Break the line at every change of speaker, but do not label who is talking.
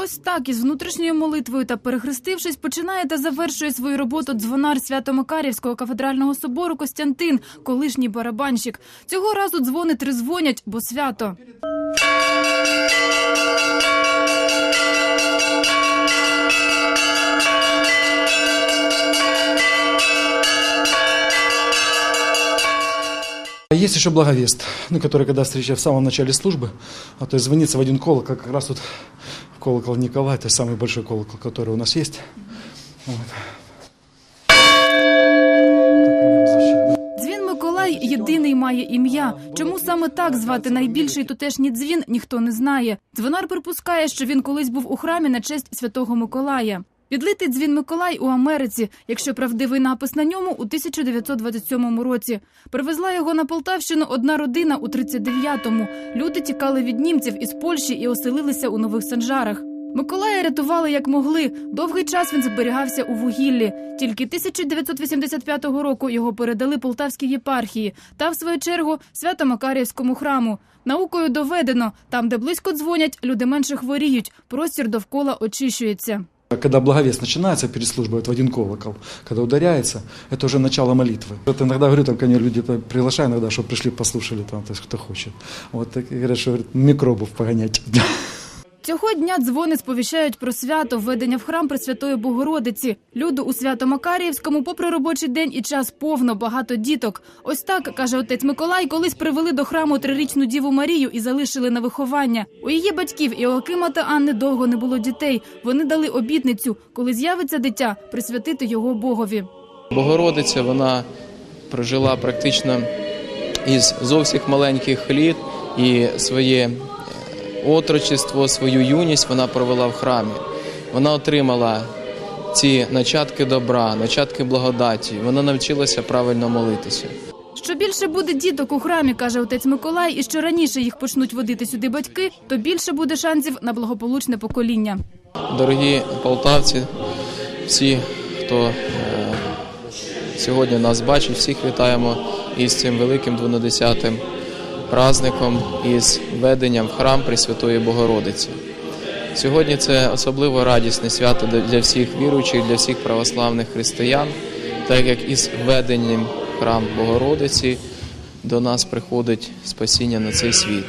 Ось так із внутрішньою молитвою та перехрестившись, починає та завершує свою роботу дзвонар Свято-Макарівського кафедрального собору Костянтин, колишній барабанщик. Цього разу дзвони тризвонять, бо свято.
Есть еще благовест, ну, который, когда встречает в самом начале службы, а, то есть звонится в один колокол, как раз вот колокол Николай, это самый большой колокол, который у нас есть. Вот. Так, наверное, защита.
Дзвін Миколай єдиний має ім'я. Чому саме так звати найбільший тутешній дзвін, ніхто не знає. Дзвонар припускає, що він колись був у храмі на честь святого Миколая. Відлитий дзвін Миколай у Америці, якщо правдивий напис на ньому, у 1927 році. Привезла його на Полтавщину одна родина у 39-му. Люди тікали від німців із Польщі і оселилися у Нових Санжарах. Миколая рятували як могли. Довгий час він зберігався у вугіллі. Тільки 1985 року його передали Полтавській єпархії та, в свою чергу, Свято-Макарівському храму. Наукою доведено, там, де близько дзвонять, люди менше хворіють, простір довкола очищується.
Когда благовест начинается перед службой, вот в один колокол, когда ударяется, это уже начало молитвы. Вот иногда говорю, там ко мне люди по- приглашаю иногда, чтобы пришли, послушали, там, то есть кто хочет. Вот так и говорят, что говорят, микробов погонять.
Цього дня дзвони сповіщають про свято введення в храм Пресвятої Богородиці. Люду у Свято-Макаріївському, попри робочий день і час повно, багато діток. Ось так, каже отець Миколай, колись привели до храму трирічну Діву Марію і залишили на виховання. У її батьків Іоакима та Анни довго не було дітей. Вони дали обітницю, коли з'явиться дитя, присвятити його Богові.
Богородиця вона прожила практично із зовсім маленьких літ і своє отрочество, свою юність вона провела в храмі. Вона отримала ці начатки добра, начатки благодаті. Вона навчилася правильно молитися.
Що більше буде діток у храмі, каже отець Миколай, і що раніше їх почнуть водити сюди батьки, то більше буде шансів на благополучне покоління.
Дорогі полтавці, всі, хто е, сьогодні нас бачить, всіх вітаємо із цим великим 12-тим праздником, із введенням в храм Пресвятої Богородиці. Сьогодні це особливо радісне свято для- всіх віруючих, для всіх православних християн, так як із введенням в храм Богородиці до нас приходить спасіння на цей світ.